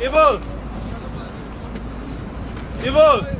İbo! İbo!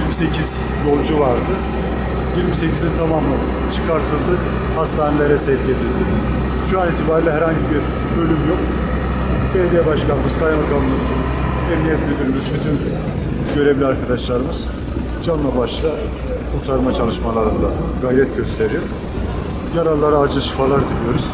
28 yolcu vardı. 28'in tamamı çıkartıldı, hastanelere sevk edildi. Şu an itibariyle herhangi bir ölüm yok. Belediye başkanımız, kaymakamımız, emniyet müdürümüz, bütün görevli arkadaşlarımız canla başla kurtarma çalışmalarında gayret gösteriyor. Yaralılara acil şifalar diliyoruz.